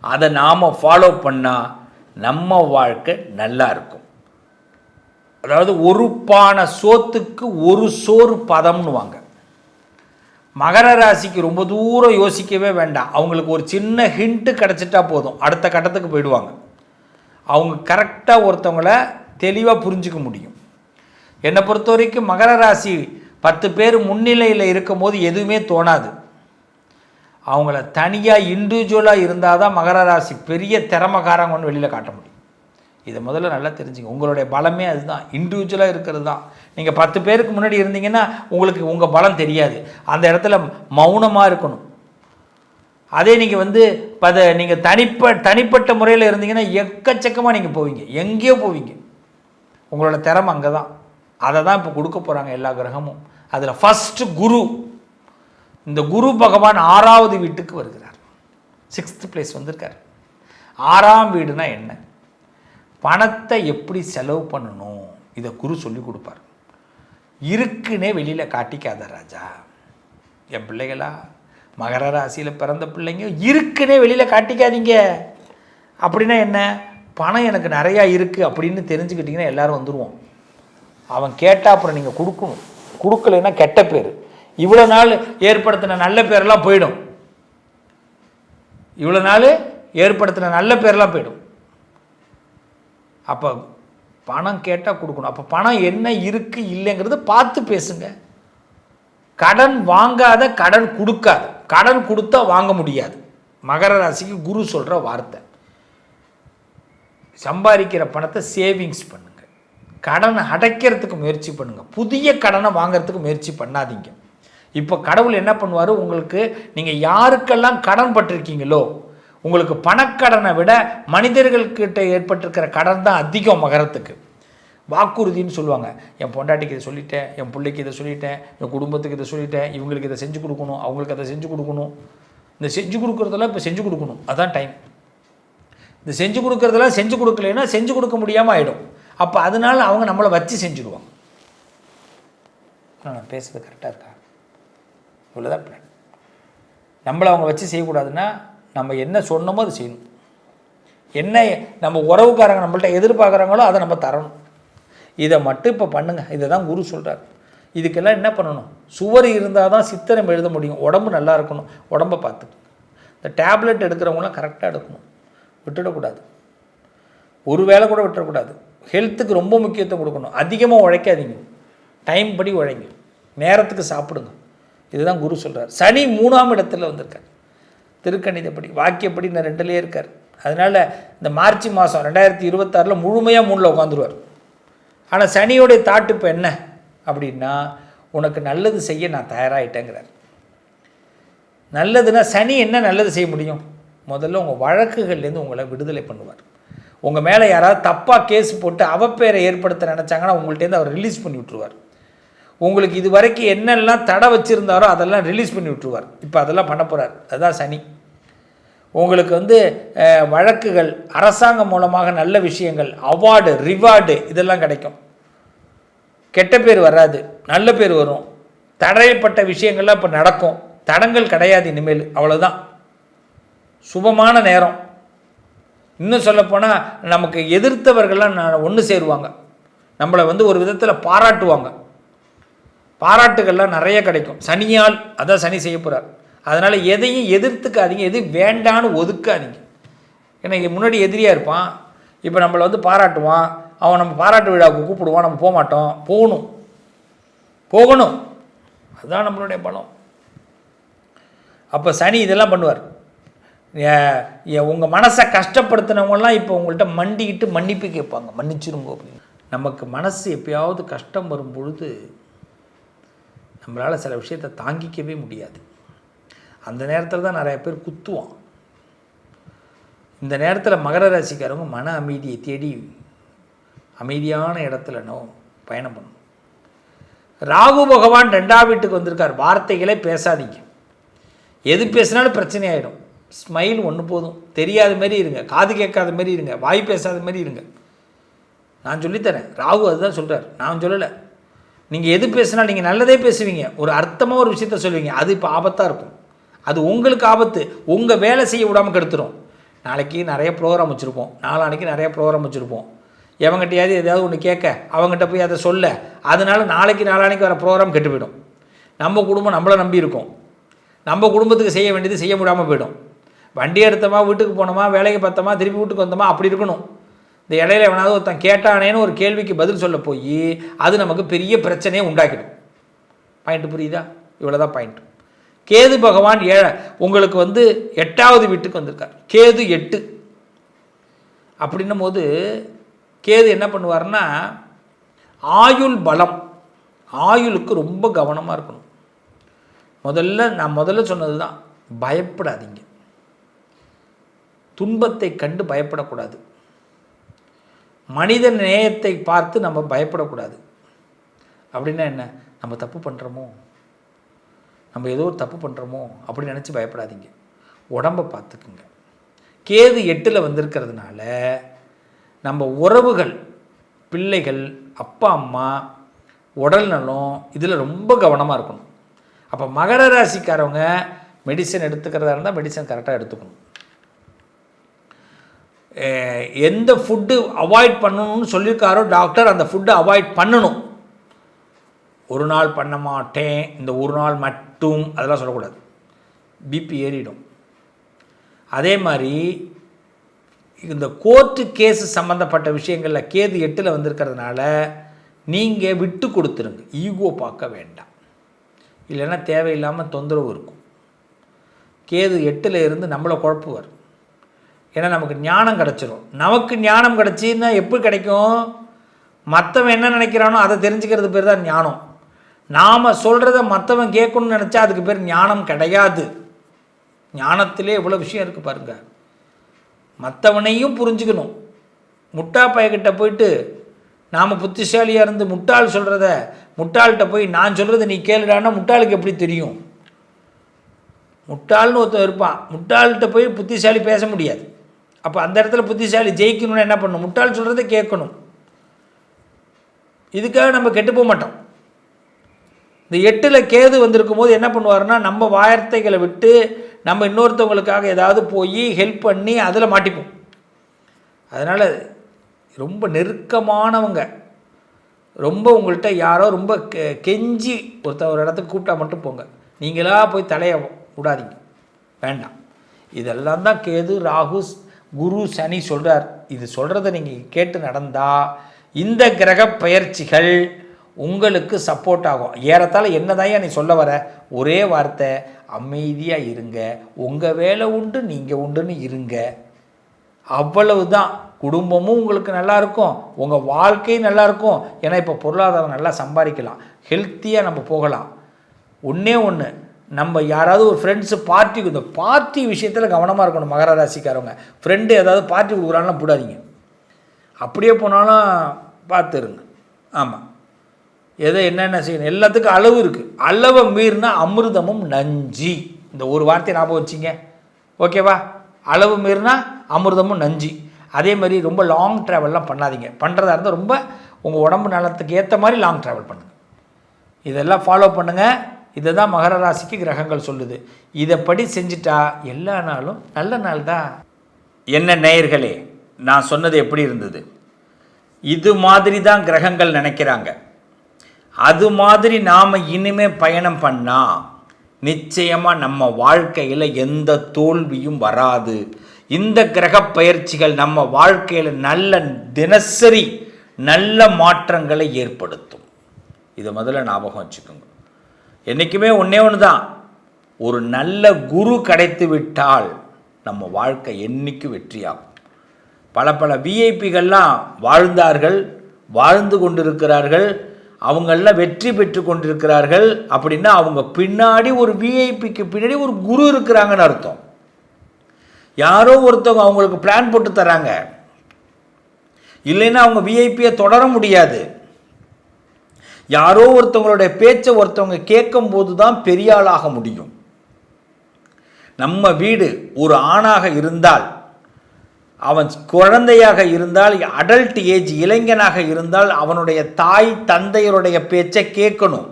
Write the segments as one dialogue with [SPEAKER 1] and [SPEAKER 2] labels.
[SPEAKER 1] அதை நாம் ஃபாலோ பண்ணால் நம்ம வாழ்க்கை நல்லா இருக்கும். அதாவது ஒரு பானை சோத்துக்கு ஒரு சோறு பதம்னுவாங்க. மகர ராசிக்கு ரொம்ப தூரம் யோசிக்கவே வேண்டாம். அவங்களுக்கு ஒரு சின்ன ஹிண்ட்டு கிடச்சிட்டா போதும். அடுத்த கட்டத்துக்கு போயிடுவாங்க. அவங்க கரெக்டாக ஒருத்தவங்கள தெளிவாக புரிஞ்சுக்க முடியும். என்னை பொறுத்த வரைக்கும் மகர ராசி பத்து பேர் முன்னிலையில் இருக்கும் போது எதுவுமே தோணாது. அவங்கள தனியாக இண்டிவிஜுவலாக இருந்தால் தான் மகர ராசி பெரிய திறமக்காரங்கன்னு வெளியில் காட்ட முடியும். இதை முதல்ல நல்லா தெரிஞ்சுங்க. உங்களுடைய பலமே அதுதான். இண்டிவிஜுவலாக இருக்கிறது தான். நீங்கள் பத்து பேருக்கு முன்னாடி இருந்தீங்கன்னா உங்களுக்கு உங்கள் பலம் தெரியாது. அந்த இடத்துல மௌனமாக இருக்கணும். அதே நீங்கள் வந்து பத நீங்கள் தனிப்ப தனிப்பட்ட முறையில் இருந்தீங்கன்னா எக்கச்சக்கமாக நீங்கள் போவீங்க. எங்கேயோ போவீங்க. உங்களோட திறமை அங்கே தான் அதை தான் இப்போ கொடுக்க போகிறாங்க எல்லா கிரகமும். அதில் ஃபஸ்ட்டு குரு. இந்த குரு பகவான் ஆறாவது வீட்டுக்கு வருகிறார். சிக்ஸ்த் பிளேஸ் வந்திருக்கார். ஆறாம் வீடுனா என்ன? பணத்தை எப்படி செலவு பண்ணணும்? இதை குரு சொல்லி கொடுப்பார். இருக்குன்னே வெளியில் காட்டிக்காத ராஜா. என் பிள்ளைகளா மகர ராசியில் பிறந்த பிள்ளைங்க இருக்குன்னே வெளியில் காட்டிக்காதீங்க. அப்படின்னா என்ன? பணம் எனக்கு நிறையா இருக்குது அப்படின்னு தெரிஞ்சுக்கிட்டிங்கன்னா எல்லோரும் வந்துடுவோம் அவன் கேட்டால் அப்புறம் நீங்கள் கொடுக்கணும். கொடுக்கலைன்னா கெட்ட பேர். இவ்வளோ நாள் ஏற்படுத்தின நல்ல பேரெல்லாம் போயிடும். இவ்வளோ நாள் ஏற்படுத்தின நல்ல பேரெல்லாம் போயிடும். அப்போ பணம் கேட்டால் கொடுக்கணும். அப்போ பணம் என்ன இருக்குது இல்லைங்கிறது பார்த்து பேசுங்க. கடன் வாங்காத கடன் கொடுக்காது. கடன் கொடுத்தா வாங்க முடியாது. மகர ராசிக்கு குரு சொல்கிற வார்த்தை. சம்பாதிக்கிற பணத்தை சேவிங்ஸ் பண்ணுங்கள் கடனை அடைக்கிறதுக்கு முயற்சி பண்ணுங்கள் புதிய கடனை வாங்கிறதுக்கு முயற்சி பண்ணாதீங்க. இப்போ கடவுள் என்ன பண்ணுவார்? உங்களுக்கு நீங்கள் யாருக்கெல்லாம் கடன் பட்டிருக்கீங்களோ உங்களுக்கு பணக்கடனை விட மனிதர்கள்கிட்ட ஏற்பட்டிருக்கிற கடன் தான் அதிகம் மகரத்துக்கு. வாக்குறுதின்னு சொல்லுவாங்க. என் பொண்டாட்டிக்கு இதை சொல்லிட்டேன் என் பிள்ளைக்கு இதை சொல்லிட்டேன் என் குடும்பத்துக்கு இதை சொல்லிட்டேன் இவங்களுக்கு இதை செஞ்சு கொடுக்கணும் அவங்களுக்கு அதை செஞ்சு கொடுக்கணும். இந்த செஞ்சு கொடுக்குறதெல்லாம் இப்போ செஞ்சு கொடுக்கணும். அதான் டைம் இந்த செஞ்சு கொடுக்குறதெல்லாம் செஞ்சு கொடுக்கலைன்னா செஞ்சு கொடுக்க முடியாமல் ஆகிடும் அப்போ அதனால அவங்க நம்மளை வச்சு செஞ்சுடுவாங்க. நான் பேசுறது கரெக்டாக இருக்கா? இவ்வளோதான் பிளான் நம்மளை அவங்க வச்சு செய்யக்கூடாதுன்னா நம்ம என்ன சொன்னோமோ அது செய்யணும். என்ன நம்ம உறவுக்காரங்க நம்மள்ட்ட எதிர்பார்க்குறாங்களோ அதை நம்ம தரணும். இதை மட்டும் இப்போ பண்ணுங்கள் இதை தான் குரு சொல்கிறார் இதுக்கெல்லாம் என்ன பண்ணணும்? சுவர் இருந்தால் தான் சித்திரம் எழுத முடியும். உடம்பு நல்லா இருக்கணும். உடம்பை பார்த்துக்கணும். இந்த டேப்லெட் எடுக்கிறவங்களாம் கரெக்டாக எடுக்கணும். விட்டுடக்கூடாது. ஒரு வேலை கூட விட்டுறக்கூடாது. ஹெல்த்துக்கு ரொம்ப முக்கியத்துவம் கொடுக்கணும். அதிகமாக உழைக்காதீங்க. டைம் படி உழைங்க. நேரத்துக்கு சாப்பிடுங்க. இதுதான் குரு சொல்கிறார் சனி மூணாம் இடத்துல வந்திருக்கார். திருக்கணிதப்படி வாக்கியப்படி நான் ரெண்டுலேயே இருக்கார். அதனால் இந்த மார்ச் மாதம் ரெண்டாயிரத்தி இருபத்தாறில் முழுமையாக மூணில் உட்காந்துருவார். ஆனால் சனியோடைய தாட்டு இப்போ என்ன? அப்படின்னா உனக்கு நல்லது செய்ய நான் தயாராகிட்டேங்கிறார் நல்லதுன்னா சனி என்ன நல்லது செய்ய முடியும்? முதல்ல உங்கள் வழக்குகள்லேருந்து உங்களை விடுதலை பண்ணுவார். உங்கள் மேலே யாராவது தப்பாக கேஸ் போட்டு அவப்பேரை ஏற்படுத்த நினச்சாங்கன்னா உங்கள்கிட்டேருந்து அவர் ரிலீஸ் பண்ணி விட்ருவார் உங்களுக்கு இது வரைக்கும் என்னெல்லாம் தடை வச்சுருந்தாரோ அதெல்லாம் ரிலீஸ் பண்ணி விட்டுருவார். இப்போ அதெல்லாம் பண்ண போகிறார் அதுதான் சனி. உங்களுக்கு வந்து வழக்குகள் அரசாங்கம் மூலமாக நல்ல விஷயங்கள் அவார்டு ரிவார்டு இதெல்லாம் கிடைக்கும். கெட்ட பேர் வராது. நல்ல பேர் வரும். தடையப்பட்ட விஷயங்கள்லாம் இப்போ நடக்கும். தடங்கள் கிடையாது இனிமேல். அவ்வளோதான் சுபமான நேரம். இன்னும் சொல்லப்போனால் நமக்கு எதிர்த்தவர்கள்லாம் ஒன்று சேருவாங்க. நம்மளை வந்து ஒரு விதத்தில் பாராட்டுவாங்க. பாராட்டுகள்லாம் நிறைய கிடைக்கும். சனியால் அதான் சனி செய்ய போகிறார் அதனால் எதையும் எதிர்த்துக்காதீங்க எது வேண்டான்னு ஒதுக்காதீங்க. ஏன்னா முன்னாடி எதிரியாக இருப்பான். இப்போ நம்மளை வந்து பாராட்டுவான். அவன் நம்ம பாராட்டு விழாவுக்கு கூப்பிடுவான் நம்ம போக மாட்டோம் போகணும். போகணும். அதுதான் நம்மளுடைய பலம். அப்போ சனி இதெல்லாம் பண்ணுவார். உங்கள் மனசை கஷ்டப்படுத்தினவங்கலாம் இப்போ உங்கள்கிட்ட மண்டிக்கிட்டு மன்னிப்பு கேட்பாங்க. மன்னிச்சிருங்க அப்படின்னு. நமக்கு மனசு எப்பயாவது கஷ்டம் வரும் பொழுது நம்மளால் சில விஷயத்தை தாங்கிக்கவே முடியாது. அந்த நேரத்தில் தான் நிறைய பேர் குத்துவான். இந்த நேரத்தில் மகர ராசிக்காரவங்க மன அமைதியை தேடி அமைதியான இடத்துல நோ பயணம் பண்ணணும். ராகு பகவான் ரெண்டாம் வீட்டுக்கு வந்திருக்கார். வார்த்தைகளே பேசாதீங்க. எது பேசினாலும் பிரச்சனை ஆகிடும் ஸ்மைல் ஒன்று போதும். தெரியாத மாதிரி இருங்க. காது கேட்காத மாதிரி இருங்க. வாய் பேசாத மாதிரி இருங்க. நான் சொல்லித்தரேன். ராகு அதுதான் சொல்கிறார் நான் சொல்லலை. நீங்கள் எது பேசுனா நீங்கள் நல்லதே பேசுவீங்க. ஒரு அர்த்தமாக ஒரு விஷயத்த சொல்லுவீங்க அது இப்போ ஆபத்தாக இருக்கும். அது உங்களுக்கு ஆபத்து. உங்கள் வேலை செய்ய விடாமல் கெடுத்துரும். நாளைக்கு நிறைய ப்ரோக்ராம் வச்சுருப்போம். நாளான்னைக்கு நிறைய ப்ரோக்ராம் வச்சுருப்போம். எவங்கிட்டயாவது எதாவது ஒன்று கேட்க அவங்ககிட்ட போய் அதை சொல்ல அதனால நாளைக்கு நாளான்னைக்கு வர ப்ரோக்ராம் கெட்டு போயிடும் நம்ம குடும்பம் நம்மளை நம்பி இருக்கும். நம்ம குடும்பத்துக்கு செய்ய வேண்டியது செய்ய முடியாமல் போயிடும். வண்டி எடுத்தோமா வீட்டுக்கு போனோமா வேலைக்கு பார்த்தோமா திருப்பி வீட்டுக்கு வந்தோமா அப்படி இருக்கணும். இந்த இடையில எவனாவது ஒருத்தன் கேட்டானேன்னு ஒரு கேள்விக்கு பதில் சொல்ல போய் அது நமக்கு பெரிய பிரச்சனையை உண்டாக்கிடும். பாயிண்ட் புரியுதா? இவ்வளோதான் பாயிண்ட் கேது பகவான் ஏழை உங்களுக்கு வந்து எட்டாவது வீட்டுக்கு வந்திருக்கார். கேது எட்டு. அப்படின்னும் போது கேது என்ன பண்ணுவார்னா ஆயுள் பலம் ஆயுளுக்கு ரொம்ப கவனமாக இருக்கணும். முதல்ல நான் முதல்ல சொன்னது தான் பயப்படாதீங்க. துன்பத்தை கண்டு பயப்படக்கூடாது. மனித நேயத்தை பார்த்து நம்ம பயப்படக்கூடாது. அப்படின்னா என்ன? நம்ம தப்பு பண்ணுறோமோ நம்ம ஏதோ ஒரு தப்பு பண்ணுறோமோ அப்படின்னு நினச்சி பயப்படாதீங்க. உடம்பை பார்த்துக்குங்க. கேது எட்டில் வந்திருக்கிறதுனால நம்ம உறவுகள் பிள்ளைகள் அப்பா அம்மா உடல் நலம் இதில் ரொம்ப கவனமாக இருக்கணும். அப்போ மகர ராசிக்காரவங்க மெடிசன் எடுத்துக்கிறதா இருந்தால் மெடிசன் கரெக்டாக எடுத்துக்கணும். எந்த ஃபுட்டு அவாய்ட் பண்ணணும்னு சொல்லியிருக்காரோ டாக்டர் அந்த ஃபுட்டை அவாய்ட் பண்ணணும். ஒரு நாள் பண்ண மாட்டேன் இந்த ஒரு நாள் மட்டும் அதெல்லாம் சொல்லக்கூடாது. பிபி ஏறிடும். அதே மாதிரி இந்த கோர்ட்டு கேஸு சம்மந்தப்பட்ட விஷயங்களில் கேது எட்டில் வந்திருக்கிறதுனால நீங்கள் விட்டு கொடுத்துருங்க. ஈகோ பார்க்க வேண்டாம். இல்லைன்னா தேவையில்லாமல் தொந்தரவு இருக்கும். கேது எட்டில் இருந்து நம்மளை குழப்புவார். ஏன்னா நமக்கு ஞானம் கிடச்சிரும். நமக்கு ஞானம் கிடச்சின்னா எப்படி கிடைக்கும்? மற்றவன் என்ன நினைக்கிறானோ அதை தெரிஞ்சுக்கிறது பேர் தான் ஞானம். நாம் சொல்கிறத மற்றவன் கேட்கணும்னு நினச்சா அதுக்கு பேர் ஞானம் கிடையாது. ஞானத்திலே இவ்வளோ விஷயம் இருக்குது பாருங்க. மற்றவனையும் புரிஞ்சுக்கணும். முட்டா பையக்கிட்ட போயிட்டு நாம் புத்திசாலியாக இருந்து முட்டாள் சொல்கிறத முட்டாள்கிட்ட போய் நான் சொல்கிறத நீ கேளுடான்னா முட்டாளுக்கு எப்படி தெரியும்? முட்டாள்னு ஒருத்தன் இருப்பான். முட்டாள்கிட்ட போய் புத்திசாலி பேச முடியாது. அப்போ அந்த இடத்துல புத்திசாலி ஜெயிக்கணும்னு என்ன பண்ணணும்? முட்டாள் சொல்கிறத கேட்கணும். இதுக்காக நம்ம கெட்டு போக மாட்டோம். இந்த எட்டில் கேது வந்திருக்கும் போது என்ன பண்ணுவார்னா நம்ம வார்த்தைகளை விட்டு நம்ம இன்னொருத்தவங்களுக்காக ஏதாவது போய் ஹெல்ப் பண்ணி அதில் மாட்டிப்போம். அதனால் ரொம்ப நெருக்கமானவங்க. ரொம்ப உங்கள்கிட்ட யாரோ ரொம்ப கெ கெஞ்சி ஒருத்த ஒரு இடத்துக்கு கூப்பிட்டா மட்டும் போங்க. நீங்களாக போய் தலையை விடாதீங்க வேண்டாம். இதெல்லாம் தான் கேது ராகு குரு சனி சொல்கிறார் இது சொல்கிறத நீங்கள் கேட்டு நடந்தால் இந்த கிரக பயிற்சிகள் உங்களுக்கு சப்போர்ட் ஆகும். ஏறத்தாழ என்னதான் நீ சொல்ல வர? ஒரே வார்த்தை அமைதியாக இருங்க. உங்கள் வேலை உண்டு நீங்கள் உண்டுன்னு இருங்க. அவ்வளவு தான் குடும்பமும் உங்களுக்கு நல்லா இருக்கும். உங்கள் வாழ்க்கையும் நல்லாயிருக்கும் ஏன்னா இப்போ பொருளாதாரம் நல்லா சம்பாதிக்கலாம். ஹெல்த்தியாக நம்ம போகலாம். ஒன்றே ஒன்று நம்ம யாராவது ஒரு ஃப்ரெண்ட்ஸு பார்ட்டி இந்த பார்ட்டி விஷயத்தில் கவனமாக இருக்கணும் மகர ராசிக்காரவங்க. ஃப்ரெண்டு ஏதாவது பார்ட்டி கொடுக்குறாங்கலாம் போடாதீங்க. அப்படியே போனாலும் பார்த்துருங்க. ஆமாம் எதை என்னென்ன செய்யணும்? எல்லாத்துக்கும் அளவு இருக்குது அளவை மீறினா அமிர்தமும் நஞ்சி. இந்த ஒரு வார்த்தையை ஞாபகம் வச்சிங்க. ஓகேவா? அளவு மீறினா அமிர்தமும் நஞ்சி. அதே மாதிரி ரொம்ப லாங் ட்ராவல்லாம் பண்ணாதீங்க. பண்ணுறதா இருந்தால் ரொம்ப உங்கள் உடம்பு நலத்துக்கு ஏற்ற மாதிரி லாங் ட்ராவல் பண்ணுங்கள் இதெல்லாம் ஃபாலோ பண்ணுங்கள் இதை தான் மகர ராசிக்கு கிரகங்கள் சொல்லுது. இதைப்படி செஞ்சிட்டா எல்லா நாளும் நல்ல நாள் தான். என்ன நேயர்களே நான் சொன்னது எப்படி இருந்தது? இது மாதிரி தான் கிரகங்கள் நினைக்கிறாங்க. அது மாதிரி நாம் இனிமே பயணம் பண்ணால் நிச்சயமாக நம்ம வாழ்க்கையில் எந்த தோல்வியும் வராது. இந்த கிரக பயிற்சிகள் நம்ம வாழ்க்கையில் நல்ல தினசரி நல்ல மாற்றங்களை ஏற்படுத்தும். இதை முதல்ல ஞாபகம் வச்சுக்கோங்க. என்றைக்குமே ஒன்றே ஒன்று தான் ஒரு நல்ல குரு கிடைத்து விட்டால் நம்ம வாழ்க்கை என்னைக்கு வெற்றியாகும்? பல பல விஐபிகள்லாம் வாழ்ந்தார்கள் வாழ்ந்து கொண்டிருக்கிறார்கள் அவங்களெலாம் வெற்றி பெற்று கொண்டிருக்கிறார்கள் அப்படின்னா அவங்க பின்னாடி ஒரு விஐபிக்கு பின்னாடி ஒரு குரு இருக்கிறாங்கன்னு அர்த்தம். யாரோ ஒருத்தவங்க அவங்களுக்கு பிளான் போட்டு தராங்க. இல்லைன்னா அவங்க விஐபியை தொடர முடியாது. யாரோ ஒருத்தவங்களுடைய பேச்சை ஒருத்தவங்க கேட்கும் போது தான் பெரிய ஆளாக முடியும். நம்ம வீடு ஒரு ஆணாக இருந்தால் அவன் குழந்தையாக இருந்தால் அடல்ட் ஏஜ் இளைஞனாக இருந்தால் அவனுடைய தாய் தந்தையருடைய பேச்சை கேட்கணும்.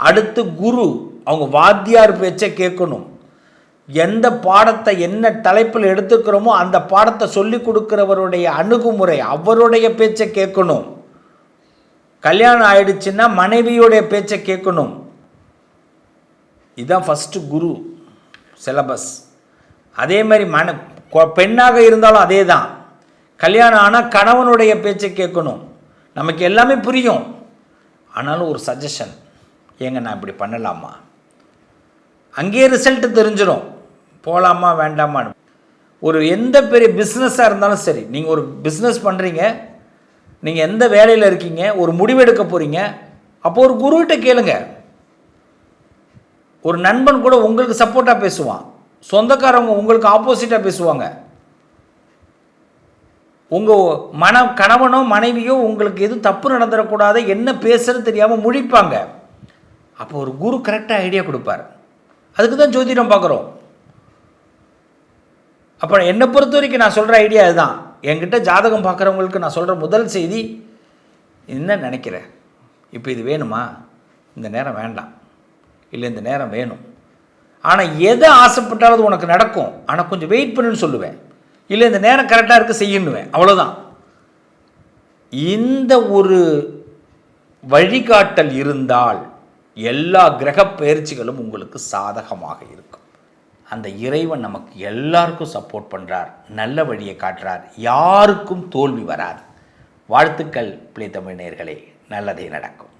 [SPEAKER 1] அடுத்து குரு அவங்க வாத்தியார் பேச்சை கேட்கணும். எந்த பாடத்தை என்ன தலைப்பில் எடுத்துக்கிறோமோ அந்த பாடத்தை சொல்லி கொடுக்கிறவருடைய அணுகுமுறை அவருடைய பேச்சை கேட்கணும். கல்யாணம் ஆயிடுச்சுன்னா மனைவியோடைய பேச்சை கேட்கணும். இதுதான் ஃபஸ்ட்டு குரு சிலபஸ் அதே மாதிரி மன பெண்ணாக இருந்தாலும் அதே தான் கல்யாணம் ஆனால் கணவனுடைய பேச்சை கேட்கணும். நமக்கு எல்லாமே புரியும். ஆனாலும் ஒரு சஜஷன் ஏங்க நான் இப்படி பண்ணலாமா? அங்கேயே ரிசல்ட்டு தெரிஞ்சிடும் போகலாமா வேண்டாமான்னு. ஒரு எந்த பெரிய பிஸ்னஸாக இருந்தாலும் சரி நீங்கள் ஒரு பிஸ்னஸ் பண்ணுறீங்க நீங்கள் எந்த வேலையில் இருக்கீங்க ஒரு முடிவெடுக்க போகிறீங்க அப்போ ஒரு குருகிட்ட கேளுங்க. ஒரு நண்பன் கூட உங்களுக்கு சப்போர்ட்டாக பேசுவான். சொந்தக்காரவங்க உங்களுக்கு ஆப்போசிட்டாக பேசுவாங்க. உங்கள் மன கணவனோ மனைவியோ உங்களுக்கு எதுவும் தப்பு நடந்துடக்கூடாது என்ன பேசுறது தெரியாமல் முழிப்பாங்க. அப்போ ஒரு குரு கரெக்டாக ஐடியா கொடுப்பார். அதுக்கு தான் ஜோதிடம் பார்க்குறோம். அப்போ என்னை பொறுத்த வரைக்கும் நான் சொல்கிற ஐடியா இதுதான் என்கிட்ட ஜாதகம் பார்க்குறவங்களுக்கு நான் சொல்கிற முதல் செய்தி என்ன நினைக்கிறேன் இப்போ இது வேணுமா? இந்த நேரம் வேண்டாம். இல்லை இந்த நேரம் வேணும். ஆனால் எதை ஆசைப்பட்டாலும் அது உனக்கு நடக்கும். ஆனால் கொஞ்சம் வெயிட் பண்ணுன்னு சொல்லுவேன். இல்லை இந்த நேரம் கரெக்டாக இருக்க செய்யணுவேன் அவ்வளோதான் இந்த ஒரு வழிகாட்டல் இருந்தால் எல்லா கிரக பயிற்சிகளும் உங்களுக்கு சாதகமாக இருக்கும். அந்த இறைவன் நமக்கு எல்லாருக்கும் சப்போர்ட் பண்ணுறார் நல்ல வழியை காட்டுறார் யாருக்கும் தோல்வி வராது. வாழ்த்துக்கள் பிள்ளை தமிழ் நேர்களே நல்லதே நடக்கும்.